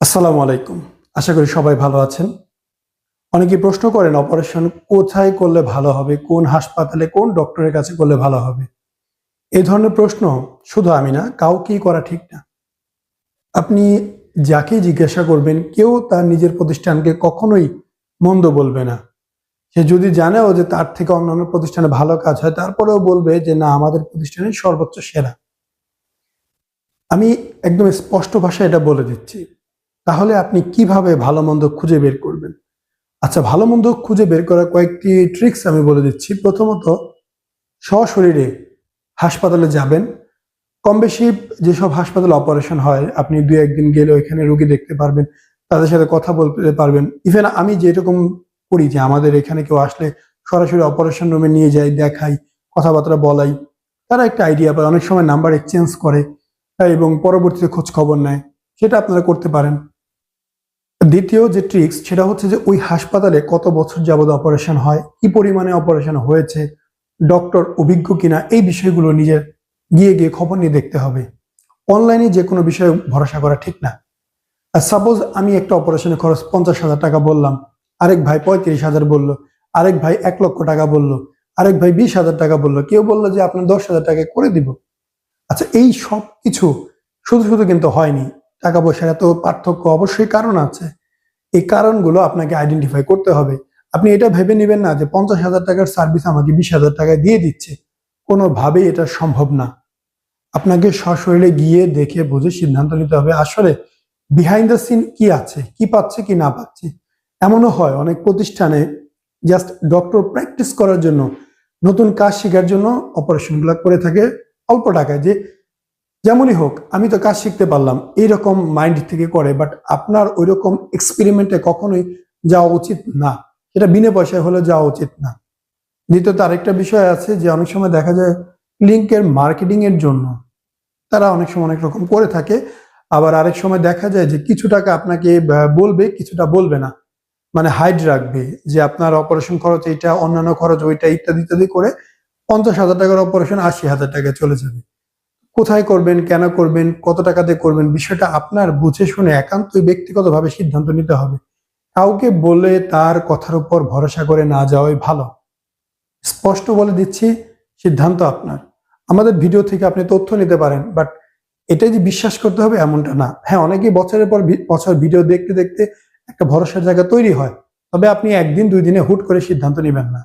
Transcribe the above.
আসসালামু আলাইকুম। আশা করি সবাই ভালো আছেন। অনেকে প্রশ্ন করেন, অপারেশন কোথায় করলে ভালো হবে? কোন হাসপাতালে কোন ডক্টরের কাছে করলে ভালো হবে? এই ধরনের প্রশ্ন শুধু আমি না, কাউকেই করা ঠিক না। আপনি যাকে জিজ্ঞাসা করবেন, কেউ তার নিজের প্রতিষ্ঠানকে কখনোই মন্দ বলবে না। সে যদি জানেও যে তার থেকে অন্যান্য প্রতিষ্ঠানে ভালো কাজ হয়, তারপরেও বলবে যে, না, আমাদের প্রতিষ্ঠানে সর্বোচ্চ সেরা। আমি একদম স্পষ্ট ভাষায় এটা বলে দিচ্ছি। তাহলে আপনি কীভাবে ভালো মন্দ খুঁজে বের করবেন? আচ্ছা ভালো মন্দ খুঁজে বের করার কয়েকটি ট্রিক্স আমি বলে দিচ্ছি। প্রথমত, সশরীরে হাসপাতালে যাবেন। কম বেশি যেসব হাসপাতালে অপারেশন হয়, আপনি দু একদিন গেলে ওইখানে রুগী দেখতে পারবেন, তাদের সাথে কথা বলতে পারবেন। ইভেন আমি যেরকম করি যে আমাদের এখানে কেউ আসলে সরাসরি অপারেশন রুমে নিয়ে যাই দেখাই, কথাবার্তা বলাই, তারা একটা আইডিয়া পায়, অনেক সময় নাম্বার এক্সচেঞ্জ করে, এবং পরবর্তীতে খোঁজ খবর নেয়, সেটা আপনারা করতে পারেন। দ্বিতীয় যে ট্রিক্স সেটা হচ্ছে যে ওই হাসপাতালে কত বছর যাবত অপারেশন হয়, কি পরিমাণে অপারেশন হয়েছে ডক্টর অভিজ্ঞ কিনা, এই বিষয়গুলো নিজের গিয়ে গিয়ে খবর নিয়ে দেখতে হবে। অনলাইনে যে কোনো বিষয়ে ভরসা করা ঠিক না। আর সাপোজ আমি একটা অপারেশনের খরচ পঞ্চাশ হাজার টাকা বললাম, আরেক ভাই পঁয়ত্রিশ হাজার বলল, আরেক ভাই এক লক্ষ টাকা বলল, আরেক ভাই বিশ হাজার টাকা বলল, কেউ বলল যে আপনার দশ হাজার টাকা করে দিব। আচ্ছা এই সব কিছু শুধু শুধু কিন্তু হয়নি। টাকা পয়সার এত পার্থক্য অবশ্যই কারণ আছে। এই কারণগুলো আপনাকে আইডেন্টিফাই করতে হবে। আপনি এটা ভেবে নেবেন না যে পঞ্চাশ হাজার টাকার সার্ভিস আমাকে বিশ হাজার টাকায় দিয়ে দিচ্ছে। কোনোভাবেই এটা সম্ভব না। আপনাকে সশরীরে গিয়ে দেখে বুঝে সিদ্ধান্ত নিতে হবে আসলে বিহাইন্ড দ্য সিন কি আছে, কি পাচ্ছে, কি না পাচ্ছে। এমনও হয় অনেক প্রতিষ্ঠানে জাস্ট ডক্টর প্র্যাকটিস করার জন্য, নতুন কাজ শেখার জন্য অপারেশনগুলো করে থাকে অল্প টাকায় যে যেমনই হোক, আমি তো কাজ শিখতে পারলাম, এইরকম মাইন্ড থেকে করে বাট আপনার ওই রকম এক্সপেরিমেন্টে কখনোই যাওয়া উচিত না। সেটা বিনা পয়সায় হলে যাওয়া উচিত না। দ্বিতীয়ত আরেকটা বিষয় আছে যে, অনেক সময় দেখা যায় লিঙ্কের মার্কেটিং এর জন্য তারা অনেক সময় অনেক রকম করে থাকে। আবার আরেক সময় দেখা যায় যে, কিছু টাকা আপনাকে বলবে, কিছুটা বলবে না। মানে হাইড রাখবে যে, আপনার অপারেশন খরচ এইটা, অন্যান্য খরচ ওইটা, ইত্যাদি ইত্যাদি করে পঞ্চাশ হাজার টাকার অপারেশন আশি হাজার টাকায় চলে যাবে। কোথায় করবেন, কেন করবেন, কত টাকাতে করবেন, বিষয়টা আপনার বুঝে শুনে একান্তই ব্যক্তিগতভাবে সিদ্ধান্ত নিতে হবে। কাউকে বলে তার কথার উপর ভরসা করে না যাওয়াই ভালো। স্পষ্ট বলে দিচ্ছি, সিদ্ধান্ত আপনার। আমাদের ভিডিও থেকে আপনি তথ্য নিতে পারেন, বাট এটাই যে বিশ্বাস করতে হবে এমনটা না। হ্যাঁ অনেকেই বছরের পর বছর ভিডিও দেখতে দেখতে একটা ভরসার জায়গা তৈরি হয়, তবে আপনি একদিন, দুই দিনে হুট করে সিদ্ধান্ত নেবেন না।